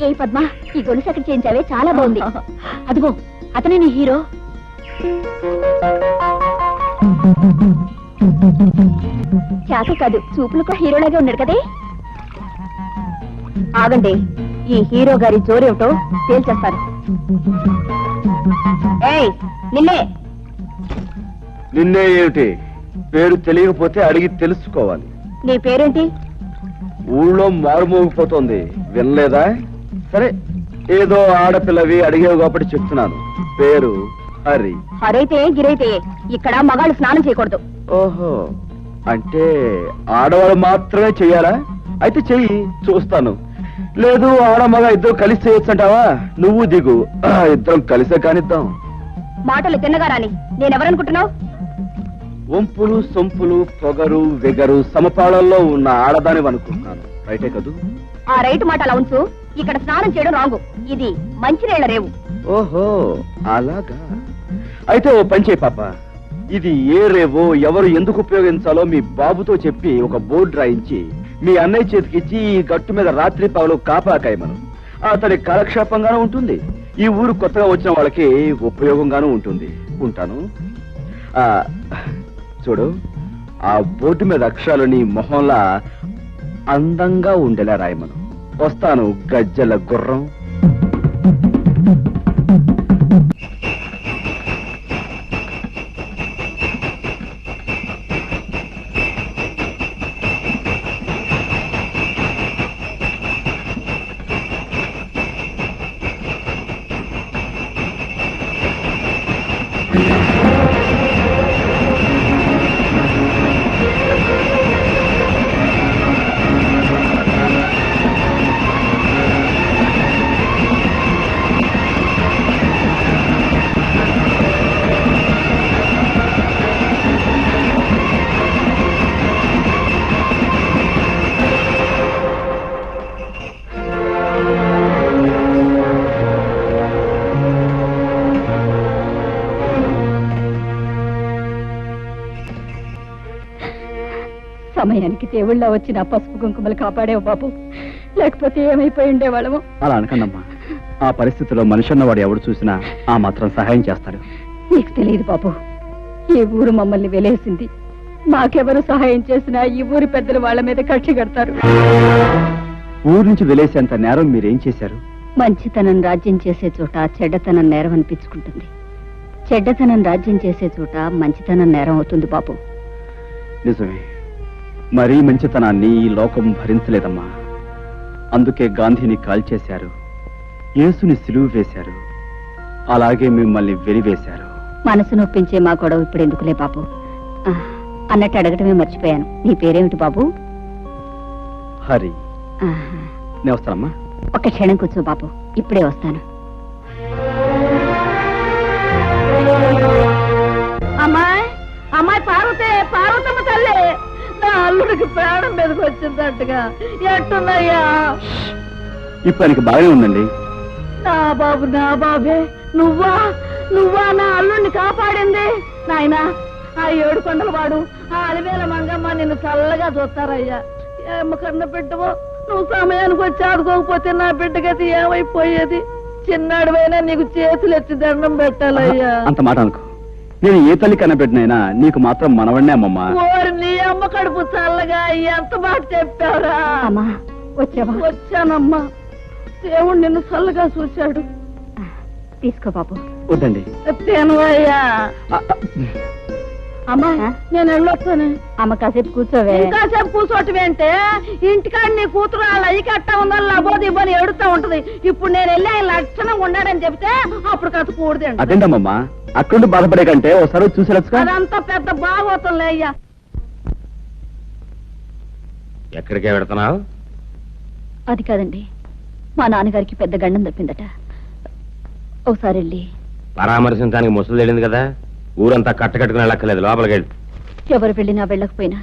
ఏ పద్మ ఈ గొలుసు ఎక్కడ చేయించావే చాలా బాగుంది. అదిగో అతనే నీ హీరో. చేత కాదు చూపులకు హీరోలాగే ఉన్నాడు కదే. ఆగండి ఈ హీరో గారి జోరేమిటో తేల్చేస్తారు ఏయ్ నిన్నే. నిన్నే ఏమిటి? పేరు తెలియకపోతే అడిగి తెలుసుకోవాలి. నీ పేరేంటి? ఊళ్ళో మారుమోగిపోతోంది. వినలేదా? సరే ఏదో ఆడపిల్లవి అడిగేవి కాబట్టి చెప్తున్నాను. పేరు హరి. హరైతే గిరైతే ఇక్కడ మగాళ్ళు స్నానం చేయకూడదు. ఓహో అంటే ఆడవాళ్ళు మాత్రమే చెయ్యాలా అయితే చెయ్యి చూస్తాను. లేదు ఆడ మగ ఇద్దరు కలిసి చేయొచ్చు అంటావా నువ్వు దిగు. ఇద్దరం కలిసే కానిద్దాం. మాటలు తిన్నగా రాని నేనెవరనుకుంటున్నావు? వంపులు సొంపులు పొగరు వెగరు సమపాళల్లో ఉన్న ఆడదాని అనుకుంటున్నాను రైటే కదూ? ఆ రైట్ మాట అలా ఉంచు. ఇక్కడ స్నానం చేయడం రాంగు. ఇది మంచినీళ్ళ రేవు. ఓహో అలాగా. అయితే ఓ పని చేయి పాప. ఇది ఏ రేవో ఎవరు ఎందుకు ఉపయోగించాలో మీ బాబుతో చెప్పి ఒక బోర్డు రాయించి మీ అన్నయ్య చేతికిచ్చి ఈ గట్టు మీద రాత్రి పగలు కాపాకాయమను. అతని కాలక్షేపంగానూ ఉంటుంది. ఈ ఊరు కొత్తగా వచ్చిన వాళ్ళకి ఉపయోగంగానూ ఉంటుంది. ఉంటాను. ఆ చూడు ఆ బోర్డు మీద అక్షరాలు నీ మొహంలా అందంగా ఉండేలా రాయమను. వస్తాను గజ్జల గుర్రం. దేవుళ్ళ వచ్చిన పసుపు కుంకుమలు కాపాడేవు బాబు. లేకపోతే ఏమైపోయి ఉండేవాళ్ళము? అలా అనకండమ్మా. ఆ పరిస్థితిలో మనిషి అన్నవాడు ఎవడు చూసినా ఆ మాత్రం సహాయం చేస్తాడు. నీకు తెలియదు బాబు. ఈ ఊరు మమ్మల్ని వెలేసింది. మాకెవరు సహాయం చేసినా ఈ ఊరి పెద్దలు వాళ్ళ మీద కక్షి కడతారు. ఊరు నుంచి వెలేసేంత నేరం మీరేం చేశారు? మంచితనం రాజ్యం చేసే చోట చెడ్డతనం నేరం అనిపించుకుంటుంది. చెడ్డతనం రాజ్యం చేసే చోట మంచితనం నేరం అవుతుంది బాబు. నిజమే. మరీ మంచితనాన్ని ఈ లోకం భరించలేదమ్మా. అందుకే గాంధీని కాల్చేశారు. యేసుని సిలువు వేశారు. అలాగే మిమ్మల్ని వెలివేశారు. మనసు నొప్పించే మా గొడవ ఇప్పుడు ఎందుకులే బాబు? ఆ, అన్నట్టు అడగటమే మర్చిపోయాను. నీ పేరేమిటి బాబు? హరి. ఆహా. నేను వస్తానమ్మా. ఒక్క క్షణం కూర్చో బాబు. ఇప్పుడే వస్తాను. అల్లుడికి ప్రాణం మీదకి వచ్చిందట్టుగా ఎట్టున్నాయ్యా? ఇప్పుడు ఆయనకి బాగానే ఉందండి. నా బాబు నా బాబే నువ్వా? నువ్వా నా అల్లుడిని కాపాడింది? నాయనా ఆ ఏడు కొండల వాడు ఆ అలివేల మంగమ్మ నిన్ను చల్లగా చూస్తారయ్యా. ఏమ కన్న బిడ్డవో నువ్వు సమయానికి వచ్చి ఆడుకోకపోతే నా బిడ్డ గతి ఏమైపోయేది? చిన్నాడువైనా నీకు చేతులు ఎత్తి దండం పెట్టాలయ్యా. అంత మాట అనుకో. నేను ఏ తల్లి కన్నబెట్టినైనా నీకు మాత్రం మనవడినే అమ్మమ్మా. ఓరి నీ అమ్మ కడుపు చల్లగా ఎంత మాట చెప్పారా అమ్మా వచ్చావా? వచ్చానమ్మా. దేవుడు నిన్ను చల్లగా చూశాడు. తీసుకో బాబు. వద్దండి. తినవయ్యా అమ్మా నేను వెళ్ళొస్తాను. అమ్మ కాసేపు కూర్చోవే. కాసేపు కూర్చోటం అంటే ఇంటికాడ నీ కూతురు వాళ్ళ అయ్యి కట్ట ఉందని లబోది ఇవ్వని ఎడుతూ ఉంటది. ఇప్పుడు నేను వెళ్ళి ఆయన లక్షణంగా ఉన్నాడని చెప్తే అప్పుడు కథ కూడదండి. అదేంటమ్మమ్మా అక్కడుండి బాధపడే కంటే ఒకసారి అదంతా పెద్ద బాగోతుందిలే అయ్యా. ఎక్కడికే పెడుతున్నావు అది కాదండి. మా నాన్నగారికి పెద్ద గండం తప్పిందట. ఒకసారి వెళ్ళి. పరామర్శించడానికి ముసలు తెలియదు కదా? ఊరంతా కట్టకట్టుకుని వెళ్ళక్కర్లేదు. లోపలికి వెళ్ళి. ఎవరు వెళ్ళినా వెళ్ళకపోయినా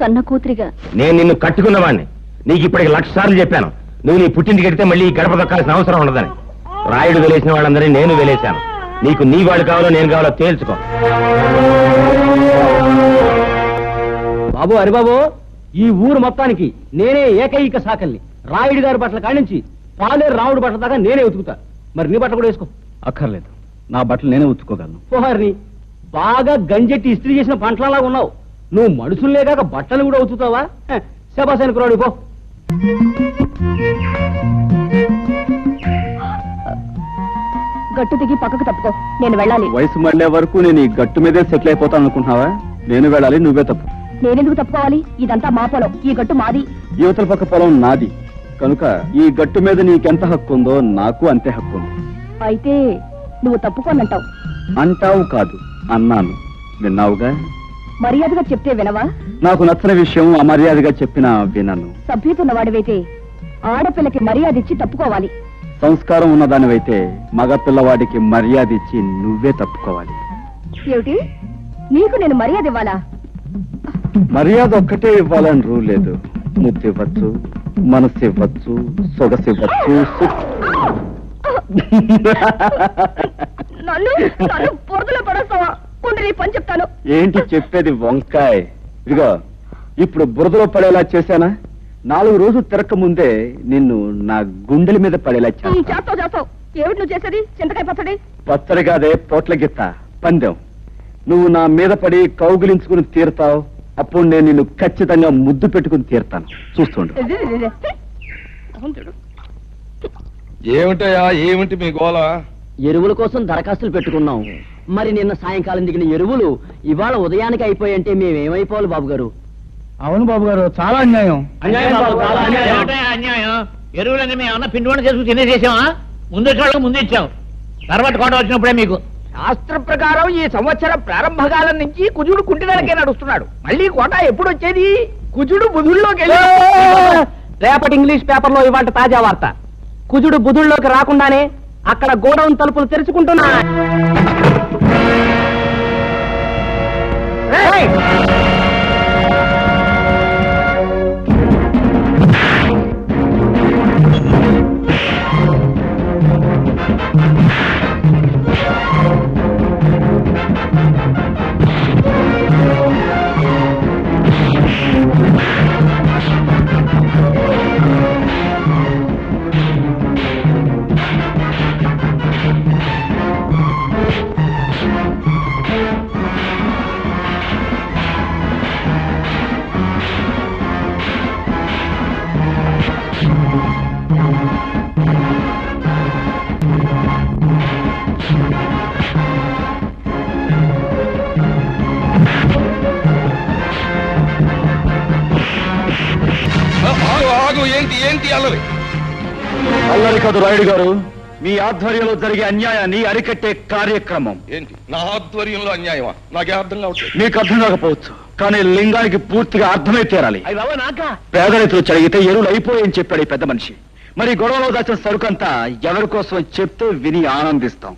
కన్న కూతురిగా నేను నిన్ను కట్టుకున్నవాడిని నీకు ఇప్పటికి లక్ష సార్లు చెప్పాను. నువ్వు నీ పుట్టింటికి వెడితే మళ్ళీ ఈ గడప దక్కాల్సిన అవసరం ఉండదని. రాయుడు వెలేసిన వాళ్ళందరినీ నేను వెలేశాను. నీకు నీ వాడు కావాలో నేను కావాలో తేల్చుకో. బాబు హరిబాబు ఈ ఊరు మొత్తానికి నేనే ఏకైక సాకల్ని. రాయుడు గారి బట్టల కాడించి పాలే రావుడు బట్టల దాకా నేనే ఉతుకుతా. మరి నీ బట్టలు కూడా వేసుకో. అక్కర్లేదు. నా బట్టలు నేనే ఉతుక్కోగలను. పోహారిని బాగా గంజెట్టి ఇస్త్రీ చేసిన పంటలలా ఉన్నావు. నువ్వు మనుషులే కాక బట్టలు కూడా ఉతుకుతావా? శబాసైన కురాడు పో. గట్టు దిగి పక్కకు తప్పుకో. నేను వెళ్ళాలి. వయసు మళ్ళే వరకు నేను ఈ గట్టు మీదే సెటిల్ అయిపోతాను అనుకుంటున్నావా? నేను వెళ్ళాలి నువ్వే తప్పు. నేనెందుకు తప్పుకోవాలి? ఇదంతా మా పొలం. ఈ గట్టు మాది. యువతల పక్క పొలం నాది. కనుక ఈ గట్టు మీద నీకెంత హక్కు ఉందో నాకు అంతే హక్కు ఉంది అయితే నువ్వు తప్పుకోనంటావు. అంటావు కాదు అన్నాను. విన్నావుగా? మర్యాదగా చెప్తే వినవా? నాకు నచ్చని విషయం అమర్యాదగా చెప్పినా వినను. సభ్యుతున్నవాడివైతే ఆడపిల్లకి మర్యాద ఇచ్చి తప్పుకోవాలి. సంస్కారం ఉన్నదానివైతే మగ పిల్లవాడికి మర్యాద ఇచ్చి నువ్వే తప్పుకోవాలి. ఏమిటి? నీకు నేను మర్యాద ఇవ్వాలా? మర్యాద ఒక్కటే ఇవ్వాలని రూ లేదు. ముద్దు ఇవ్వచ్చు మనసు ఇవ్వచ్చు సొగసు ఇవ్వచ్చు సు- నన్ను నన్ను బురదలో పడేస్తావా? ఉండి నీ పని చెప్తాను. ఏంటి చెప్పేది వంకాయ్? ఇదిగో ఇప్పుడు బురదలో పడేలా చేశానా? నాలుగు రోజులు తిరక్క ముందే నిన్ను నా గుండెల మీద పడేలా చేస్తావు చేస్తావు. ఏమిటి నువ్వు చేసేది? చింతకాయ పచ్చడి? పచ్చడి కాదే పోట్ల గిత్త. పందెం. నువ్వు నా మీద పడి కౌగిలించుకుని తీరుతావు. అప్పుడు నేను నిన్ను ఖచ్చితంగా ముద్దు పెట్టుకుని తీరుతాను. చూస్తుండు. ఏమిటయా ఏమిటి మీ గోల? ఎరువుల కోసం దరఖాస్తులు పెట్టుకున్నాం మరి నిన్న సాయంకాలం దిగిన ఎరువులు ఇవాళ ఉదయానికి అయిపోయంటే మేమేమైపోవాలి బాబు గారు అవును బాబు గారు చాలా అన్యాయం. ఏమిటా అన్యాయం? ఎరువులన్నీ మేము ఏమన్నా పిండి వంట చేసుకుని తినేసేసామా ముందు వచ్చిన వాళ్ళకి ముందు ఇచ్చాం. తర్వాత కోట వచ్చినప్పుడే మీకు. శాస్త్ర ప్రకారం ఈ సంవత్సరం ప్రారంభకాలం నుంచి కుజుడు కుంటినరకే నడుస్తున్నాడు. మళ్ళీ కోట ఎప్పుడు వచ్చేది? కుజుడు బుధుల్లోకి వెళ్ళి రేపటి ఇంగ్లీష్ పేపర్లో ఇవాళ తాజా వార్త. కుజుడు బుధుల్లోకి రాకుండానే అక్కడ గోడౌన్ తలుపులు తెరుచుకుంటున్నా ఆగు ఏంటి ఏంటి అల్లరి అల్లరి కాదు రాయుడు గారు మీ ఆధ్వర్యంలో జరిగే అన్యాయాన్ని అరికట్టే కార్యక్రమం. ఏంటి? నా ఆధ్వర్యంలో అన్యాయమా? నాకే అర్థం కావట్లేదు. మీకు అర్థం కాకపోవచ్చు కానీ లింగానికి పూర్తిగా అర్థమై తీరాలి. అవి బాబా నాకా? పేద రైతులు చదివితే ఎరువులు అయిపోయాయని చెప్పాడు ఈ పెద్ద మనిషి. మరి గొడవలో దాచిన సరుకంతా ఎవరి కోసం చెప్తూ విని ఆనందిస్తాం.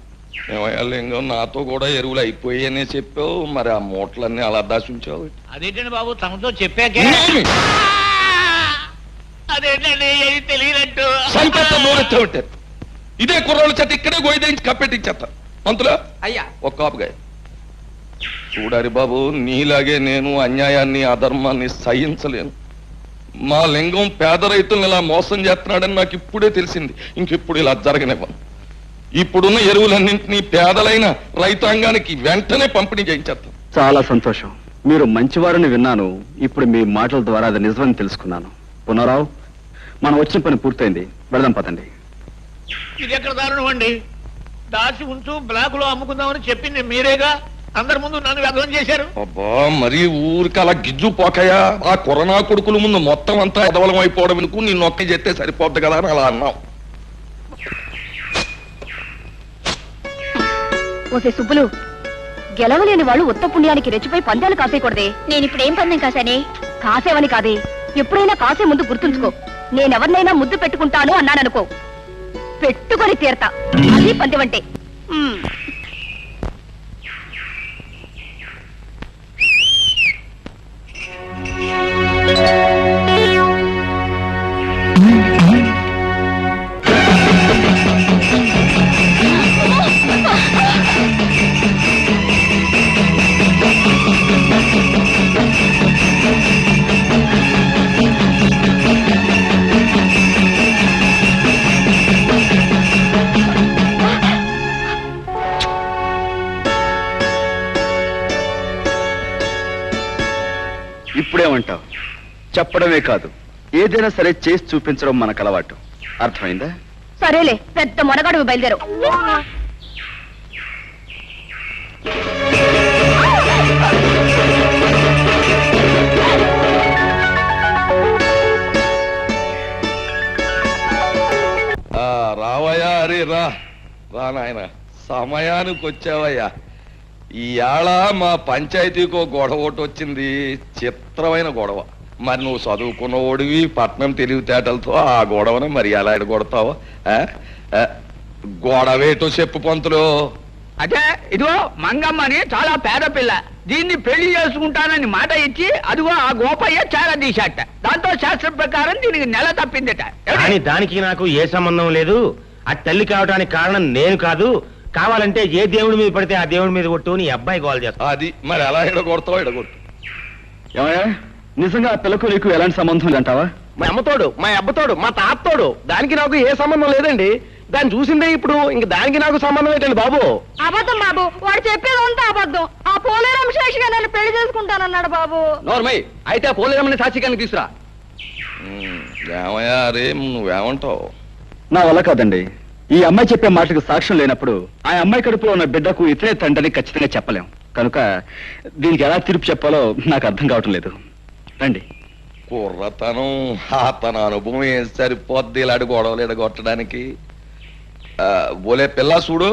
లింగం నాతో కూడా ఎరువులు అయిపోయాయనే చెప్పావు మరి ఆ మూటలన్నీ అలా దాచుంచావు? అదేంటండి బాబు తమతో చెప్పాకే? అదేంటండి? ఏది తెలియనట్టు? ఉంటారు. ఇదే కుర్రోళ్ళ చేత ఇక్కడే గోయిదేంచి కప్పెట్టించేస్తారు. పంతులా అయ్యా. ఒక కాపుగా చూడారి బాబు నీలాగే నేను అన్యాయాన్ని అధర్మాన్ని సహించలేను. మా లింగం పేద రైతుల్ని ఇలా మోసం చేస్తున్నాడని నాకు ఇప్పుడే తెలిసింది. ఇంకెప్పుడు ఇలా జరగనివ్వను. ఇప్పుడున్న ఎరువులన్నింటినీ పేదలైన రైతాంగానికి వెంటనే పంపిణీ చేయించేస్తాం చాలా సంతోషం. మీరు మంచివారని విన్నాను. ఇప్పుడు మీ మాటల ద్వారా అది నిజమని తెలుసుకున్నాను. పునరావు మనం వచ్చిన పని పూర్తయింది. వెళదాం పదండి. ఇది ఎక్కడ దారుణం అండి? దాచి ఉంచు బ్లాక్లో అమ్ముకుందామని చెప్పింది మీరేగా? అందరి ముందు నన్ను వ్యర్థం చేశారు? అబ్బా మరి ఊరికి అలా గిజ్జు పోకయా ఆ కరోనా కొడుకుల ముందు మొత్తం అంతా ఎదవలం అయిపోవడం ఎందుకు? నిన్ను ఒక్క చెప్తే సరిపోద్ది కదా అని అలా అన్నాం ఓసే సుబ్బులు గెలవలేని వాళ్ళు ఉత్త పుణ్యానికి రెచ్చిపోయి పందాలు కాసేయకూడదే. నేను ఇప్పుడు ఏం పందెం కాసానే కాసేవని కాదే. ఎప్పుడైనా కాసే ముందు గుర్తుంచుకో. నేనెవరినైనా ముద్దు పెట్టుకుంటాను అన్నాననుకో. పెట్టుకొని తీరతా. అది పందివంటే. చెప్పడమే కాదు. ఏదైనా సరే చేసి చూపించడం మనకు అలవాటు. అర్థమైందా? సరేలే పెద్ద మొనగడు బయలుదేరు. ఆ, రావయ్యా అరే రా. రా నాయన. సమయానికి వచ్చావయ్యా. ఇవాళ మా పంచాయతీకో గొడవ ఒకటి వచ్చింది. చిత్రమైన గొడవ. మరి నువ్వు చదువుకున్న ఓడివి పట్నం తెలివితేటలతో ఆ గొడవని మరి ఎలా ఎడగొడతావు గొడవేటో చెప్పు పంతులు. అదే ఇదిగో మంగమ్మని చాలా పేద పిల్ల. దీన్ని పెళ్ళి చేసుకుంటానని మాట ఇచ్చి అదిగో ఆ గోపయ్య చాలా తీశాట. దాంతో శాస్త్రం ప్రకారం దీనికి నెల తప్పిందట? కానీ దానికి నాకు ఏ సంబంధం లేదు. ఆ తల్లి కావడానికి కారణం నేను కాదు. కావాలంటే ఏ దేవుడి మీద పడితే ఆ దేవుడి మీద కొట్టు నీ అబ్బాయి గోల్ చేస్తా. అది మరి ఎలా ఎడగొడతావు ఎడగొట్టు. ఏమయ్యా? నిజంగా ఆ పిల్లకు నీకు ఎలాంటి సంబంధం లేదంటావా? మా అమ్మతోడు మా అబ్బతోడు మా తాతతోడు దానికి నాకు ఏ సంబంధం లేదండి. దాన్ని చూసిందే ఇప్పుడు ఇంక దానికి నాకు సంబంధం ఏంటండి బాబు? అబద్ధం బాబు వాడు చెప్పేది అంతా అబద్ధం. ఆ పోలేరం శేషిగా నన్ను పెళ్ళి చేసుకుంటానన్నాడు బాబు. నోర్మై అయితే ఆ పోలేరమ్మని సాక్షిగానికి తీసురా ఏమయ్యా రే నువ్వేమంటావు? నా వల్ల కాదండి. ఈ అమ్మాయి చెప్పే మాటకు సాక్ష్యం లేనప్పుడు ఆ అమ్మాయి కడుపులో ఉన్న బిడ్డకు ఇతరే తండ్రిని ఖచ్చితంగా చెప్పలేం. కనుక దీనికి ఎలా తీర్పు చెప్పాలో నాకు అర్థం కావటం లేదు. రండి. కుర్రతనం తన అనుభవం ఏం సరిపోద్ది ఇలాంటి గొడవలు ఇడగొట్టడానికి బోలే పిల్ల చూడు.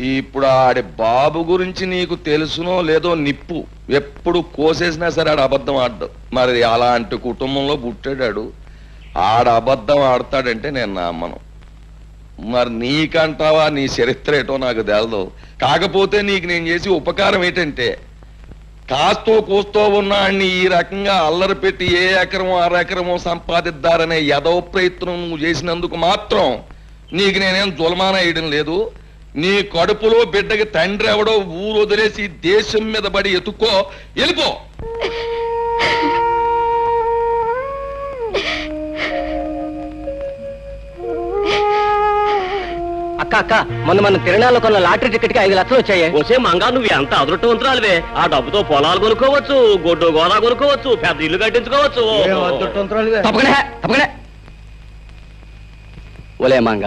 ఇప్పుడు ఆడి బాబు గురించి నీకు తెలుసునో లేదో నిప్పు. ఎప్పుడు కోసేసినా సరే ఆడ అబద్ధం ఆడడం. మరి అలాంటి కుటుంబంలో పుట్టాడాడు. ఆడ అబద్ధం ఆడతాడంటే నేను నమ్మను. మరి నీకంటావా నీ చరిత్ర ఏటో నాకు తెలదు. కాకపోతే నీకు నేను చేసి ఉపకారం ఏంటంటే కాస్తో కూస్తో ఉన్నాన్ని ఈ రకంగా అల్లరి పెట్టి ఏ ఎకరమో అర ఎకరమో సంపాదిద్దారనే యదవ ప్రయత్నం నువ్వు చేసినందుకు మాత్రం నీకు నేనేం జులమాన వేయడం లేదు. నీ కడుపులో బిడ్డకి తండ్రి ఎవడో ఊరు వదిలేసి దేశం మీద పడి ఎత్తుక్కో వెళ్ళిపో. అక్క అక్క మొన్న మన తిరణాల్లో కొన్న లాటరీ టికెట్కి ఐదు లక్షలు వచ్చాయి. వచ్చే మంగా నువ్వు ఎంత అదృష్టవంతురాలివే. ఆ డబ్బుతో పొలాలు కొనుక్కోవచ్చు గొడ్డు గోదా కొనుక్కోవచ్చు పెద్ద ఇల్లు కట్టించుకోవచ్చు. తప్పకనే తప్పకనే ఒలే మంగ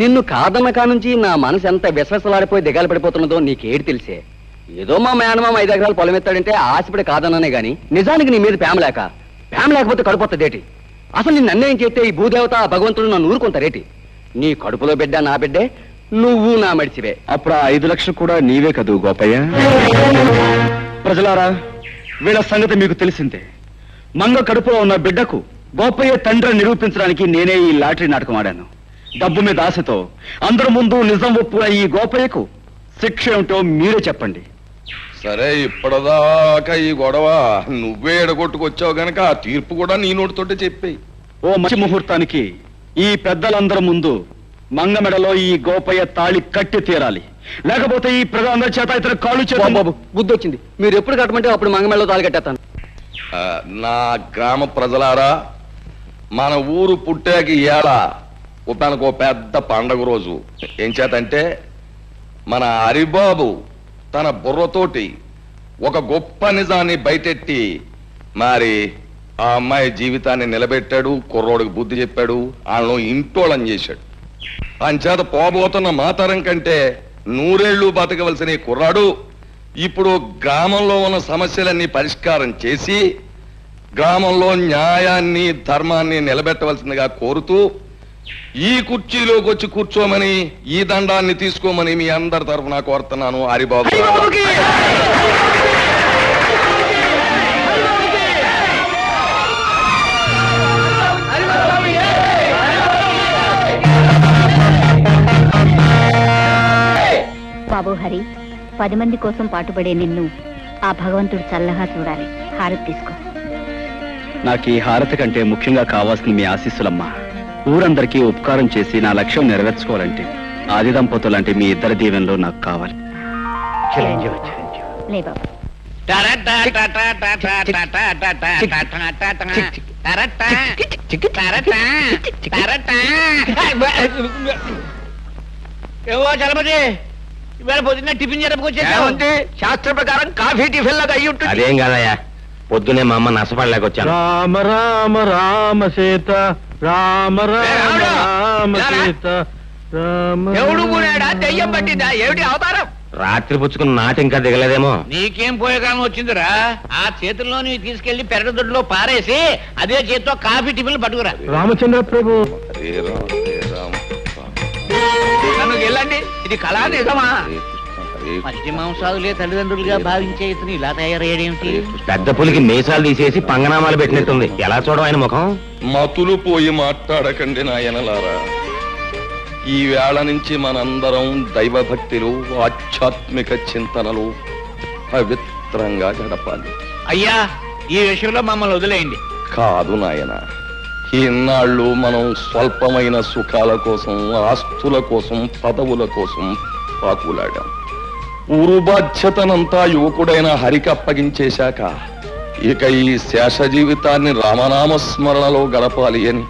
నిన్ను కాదన్న కానుంచి నా మనసు ఎంత విశ్వసలాడిపోయి దిగాలు పడిపోతున్నదో నీకేడు తెలిసే? ఏదో మా మేనమామ ఐదు ఎకరాలు పొలం ఎత్తాడంటే ఆశపడి కాదన్నానే గాని నిజానికి నీ మీద ప్రేమ లేక ప్రేమ లేకపోతే కడుపుతుందేటి అసలు నిన్ను అన్యాయం చేస్తే ఈ భూదేవత భగవంతుడు నన్ను ఊరుకుంటారేటి? నీ కడుపులో బిడ్డ నా బిడ్డే నువ్వు నా మడిచివే. అప్పుడు ఆ ఐదు లక్షలు కూడా నీవే కదూ గోపయ్య? ప్రజలారా వీళ్ళ సంగతి మీకు తెలిసిందే. మంగ కడుపులో ఉన్న బిడ్డకు గోపయ్య తండ్రి నిరూపించడానికి నేనే ఈ లాటరీ నాటకం ఆడాను. డబ్బు మీద ఆశతో అందరి ముందు నిజం ఒప్పున ఈ గోపయ్యకు శిక్ష ఏమిటో మీరే చెప్పండి. సరే ఇప్పటిదాకా ఈ గొడవ నువ్వే ఎడగొట్టుకొచ్చావు గనక ఆ తీర్పు కూడా నీ నోటితోటే చెప్పేయి. ఓ మంచి ముహూర్తానికి ఈ పెద్దలందరి ముందు మంగ మెడలో ఈ గోపయ్య తాళి కట్టి తీరాలి. లేకపోతే ఈ ప్రజలందరి చేత ఇతర కాళ్ళు చేత బాబు బుద్ధి వచ్చింది మీరు ఎప్పుడు కట్టమంటే అప్పుడు మంగమెళ్ళలో తాళి కట్టేస్తాను. ఆ, నా గ్రామ ప్రజలారా మన ఊరు పుట్టాక ఇవాళ మనకు ఓ పెద్ద పండగ రోజు. ఏం చేతంటే మన హరిబాబు తన బుర్రతోటి ఒక గొప్ప నిజాన్ని బయటెట్టి మరి ఆ అమ్మాయి జీవితాన్ని నిలబెట్టాడు కుర్రోడికి బుద్ధి చెప్పాడు వాళ్ళను ఇంటోళం చేశాడు. అంచేత పోబోతున్న మాతరం కంటే నూరేళ్ళు బతకవలసిన కుర్రాడు ఇప్పుడు గ్రామంలో ఉన్న సమస్యలన్నీ పరిష్కారం చేసి గ్రామంలో న్యాయాన్ని ధర్మాన్ని నిలబెట్టవలసిందిగా కోరుతూ ఈ కుర్చీలోకి వచ్చి కూర్చోమని ఈ దండాన్ని తీసుకోమని మీ అందరి తరఫున కోరుతున్నాను హరిబాబు బాబు హరి పది మంది కోసం పాటుపడే నిన్ను ఆ భగవంతుడు చల్లగా చూడాలి. హారతి తీసుకో. నాకు ఈ హారతి కంటే ముఖ్యంగా కావాల్సింది మీ ఆశీస్సులమ్మా. ఊరందరికీ ఉపకారం చేసి నా లక్ష్యం నెరవేర్చుకోవాలంటే ఆది దంపతులు అంటే మీ ఇద్దరి దీవెనలో నాకు కావాలి. లే బాబు. ఏవో చలపతి ఇవాళ పొద్దున్న టిఫిన్ జరపకొచ్చేసావు ఏముంది శాస్త్ర ప్రకారం కాఫీ టిఫిన్ లాగా అయ్యి ఉంటుంది. అదేం కాదయ్యా. పొద్దునే మా అమ్మ నష్టపడలేకొచ్చాను రామ రామ రామ సీత రామ రామ రామ. సీత రామ దేవుడు కూడాడా దెయ్యం పట్టిందా? ఏమిటి అవతారం? రాత్రి పుచ్చుకున్న నాటి ఇంకా దిగలేదేమో. నీకేం పోయే కాలం వచ్చిందిరా? ఆ చేతుల్లో నీవు తీసుకెళ్ళి పెరగదొడ్లో పారేసి అదే చేత్తో కాఫీ టిఫిన్లు పట్టుకురా. రామచంద్ర ప్రభు. వెళ్ళండి. ఇది కళా నిజమా మధ్య మాంసాదులే తల్లిదండ్రులుగా భావించే ఇతను ఇలా తయారయ్యాడేమిటి పెద్ద పులికి మీసాలు తీసేసి పంగనామాలు పెట్టినట్టుంది. ఎలా చూడడం ఆయన ముఖం? మతులు పోయి మాట్లాడకండి నాయనలారా ఈ వేళ నుంచి మనందరం దైవభక్తిలో ఆధ్యాత్మిక చింతనలు పవిత్రంగా గడపాలి. అయ్యా ఈ విషయంలో మమ్మల్ని వదిలేయండి. కాదు నాయన. ఇన్నాళ్ళు మనం స్వల్పమైన సుఖాల కోసం ఆస్తుల కోసం పదవుల కోసం పాకులాడాం. ఊరు బాధ్యతనంతా యువకుడైన హరికి అప్పగించేశాక ఇక ఈ శేష జీవితాన్ని రామనామ స్మరణలో గడపాలి అని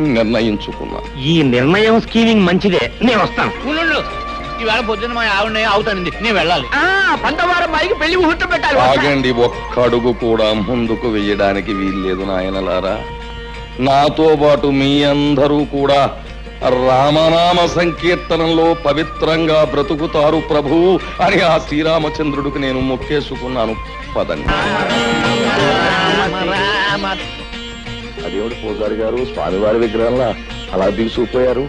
నిర్ణయించుకున్నా. ఈ నిర్ణయం స్కీమింగ్ మంచిదే. నేను వస్తాను. ఇవాళ పొద్దున్న మా ఆవిడ అవుతానండి నేను వెళ్ళాలి. ఆ పంతవారం మైకి పెళ్ళి ముహూర్తం పెట్టాలి. ఆగండి ఒక్క అడుగు కూడా ముందుకు వెయ్యడానికి వీల్లేదు నాయనలారా. నాతో పాటు మీ అందరూ కూడా రామనామ సంకీర్తనంలో పవిత్రంగా బ్రతుకుతారు ప్రభు అని ఆ శ్రీరామచంద్రుడికి నేను మొక్కేసుకున్నాను. పదండి. అదేమిటి పూజారి గారు? స్వామివారి విగ్రహంలా అలా దిగుసుకుపోయారు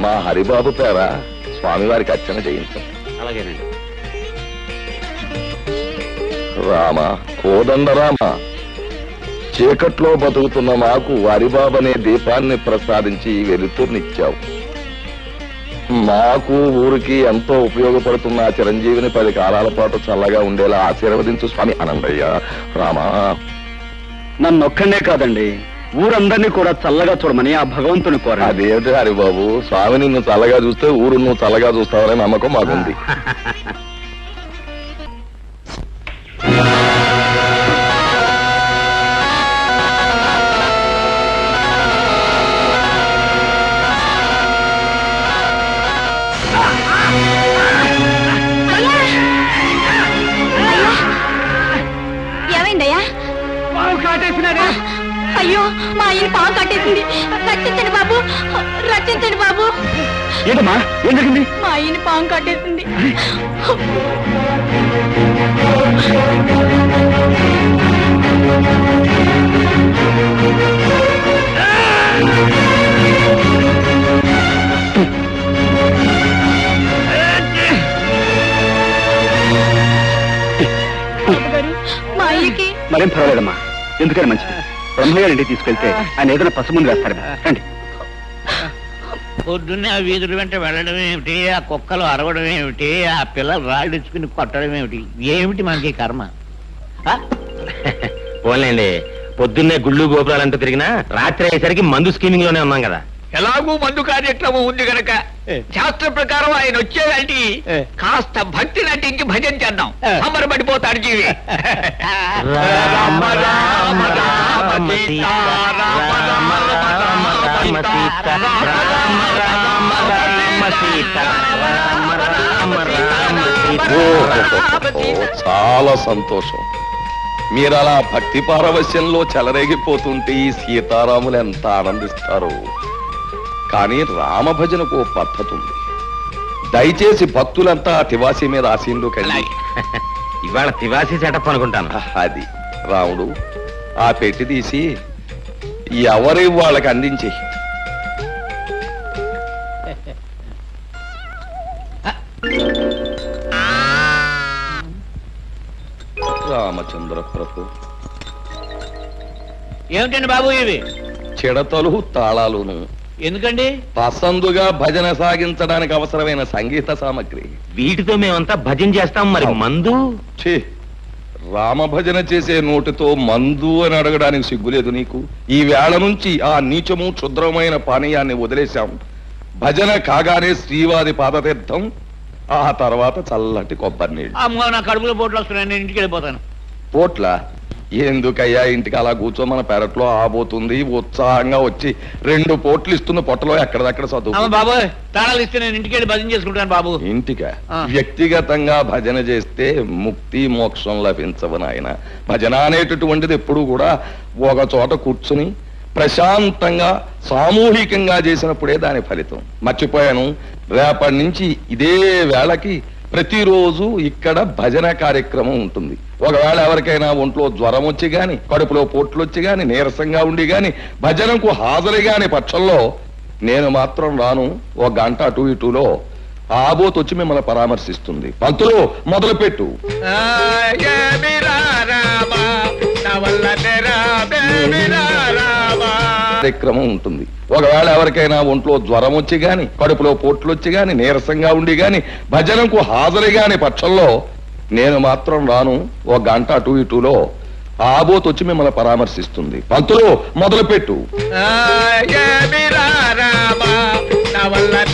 మా హరిబాబు పేర స్వామివారికి అర్చన చేయించండి అలాగేనండి. రామ కోదండ రామ చీకట్లో బతుకుతున్న మాకు హరిబాబనే దీపాన్ని ప్రసాదించి వెలుతుర్నిచ్చావు. మాకు ఊరికి ఎంతో ఉపయోగపడుతున్న చిరంజీవిని పది కాలాల పాటు చల్లగా ఉండేలా ఆశీర్వదించు స్వామి అనందయ్య రామా. నన్ను ఒక్కనే కాదండి ఊరందరినీ కూడా చల్లగా చూడమని ఆ భగవంతుని కోరండి. అదేమిటి హరిబాబు? స్వామి నిన్ను చల్లగా చూస్తే ఊరు నువ్వు చల్లగా చూస్తావనే నమ్మకం మాకుంది. కట్టేసింది రక్షించండి బాబు. రక్షించండి బాబు. ఏంటమ్మా? ఏం జరిగింది? మా ఆయన పాము కట్టేసింది మా అయ్యకి మరేం పర్వాలేదమ్మా. ఎందుకని మంచిది. ఇంటికి తీసుకెళ్తే ఆయన ఏదైనా పసుముందు వేస్తారు రండి. పొద్దున్నే ఆ వీధుల వెంట వెళ్ళడం ఏమిటి? ఆ కుక్కలు అరవడం ఏమిటి? ఆ పిల్లలు రాళ్ళించుకుని కొట్టడం ఏమిటి? ఏమిటి మనకి కర్మ? ఆ? పోలేండి పొద్దున్నే గుళ్ళు గోపురాలంటూ తిరిగినా రాత్రి అయ్యేసరికి మందు స్కీమింగ్లోనే ఉన్నాం కదా. ఎలాగూ మందు కార్యక్రమం ఉంది గనక. శాస్త్ర ప్రకారం ఆయన వచ్చేదంటే కాస్త భక్తి నటించి భజన చేద్దాం. సంబరపడిపోతాడు జీవి రామ రామ రామ సీత రామ రామ రామ సీత రామ రామ రామ సీత రామ రామ రామ సీత ఓహో, చాలా సంతోషం. మీరు అలా భక్తి పారవశ్యంలో చెలరేగిపోతుంటే ఈ సీతారాములు ఎంత ఆనందిస్తారు? కానీ రామభజనకు పద్ధతి ఉంది దయచేసి భక్తులంతా తివాసి మీద ఆశీనులు కండి. ఇవాళ తివాసి సెటప్ అనుకుంటాను అది. రాముడు ఆ పెట్టి తీసి ఎవరి వాళ్ళకి అందించి. రామచంద్ర ప్రభు. ఏమిటండి బాబు ఇవి? చిడతలు తాళాలును. ఎందుకండి? పసందుగా భజన సాగించడానికి అవసరమైన సంగీత సామగ్రి. వీటితో మేమంతా భజన చేస్తాం మరి. మందు? ఛీ రామభజన చేసే నోటితో మందు అని అడగడానికి సిగ్గులేదు నీకు? ఈ వేళ నుంచి ఆ నీచము క్షుద్రమైన పానీయాన్ని వదిలేశాం. భజన కాగానే శ్రీవారి పాదతీర్థం ఆ తర్వాత చల్లటి కొబ్బరి నీళ్ళు. అమ్మో నా కడుపులో పోట్లు వస్తున్నాయి. నేను ఇంటికి వెళ్ళిపోతాను. పోట్ల? ఎందుకయ్యా ఇంటికి అలా కూర్చో? మన పెరట్లో ఆబోతుంది ఉత్సాహంగా వచ్చి రెండు పోట్లు ఇస్తున్న పొట్టలో ఎక్కడదక్కడ చదువు బాబు తాళాలు ఇస్తే నేను ఇంటికి వెళ్ళి భజన చేసుకుంటాను బాబు. ఇంటికా. వ్యక్తిగతంగా భజన చేస్తే ముక్తి మోక్షం లభించవు నాయన. భజన అనేటటువంటిది ఎప్పుడు కూడా ఒక చోట కూర్చుని ప్రశాంతంగా సామూహికంగా చేసినప్పుడే దాని ఫలితం. మర్చిపోయాను. రేపటి నుంచి ఇదే వేళకి ప్రతిరోజు ఇక్కడ భజన కార్యక్రమం ఉంటుంది. ఒకవేళ ఎవరికైనా ఒంట్లో జ్వరం వచ్చి గాని కడుపులో పోట్లు వచ్చి గాని నీరసంగా ఉండి గాని భజనకు హాజరు గాని పక్షంలో నేను మాత్రం రాను. ఒక గంట అటు ఇటులో ఆబోత్ వచ్చి మిమ్మల్ని పరామర్శిస్తుంది. పంతులు మొదలు పెట్టు కార్యక్రమం ఉంటుంది. ఒకవేళ ఎవరికైనా ఒంట్లో జ్వరం వచ్చి గాని కడుపులో పోట్లు వచ్చి గాని నీరసంగా ఉండి గాని భజనకు హాజరు గాని పక్షంలో నేను మాత్రం రాను. ఒక గంట అటు ఇటులో ఆబోత్ వచ్చి మిమ్మల్ని పరామర్శిస్తుంది. పంతులు మొదలుపెట్టు. రామా నా వల్ల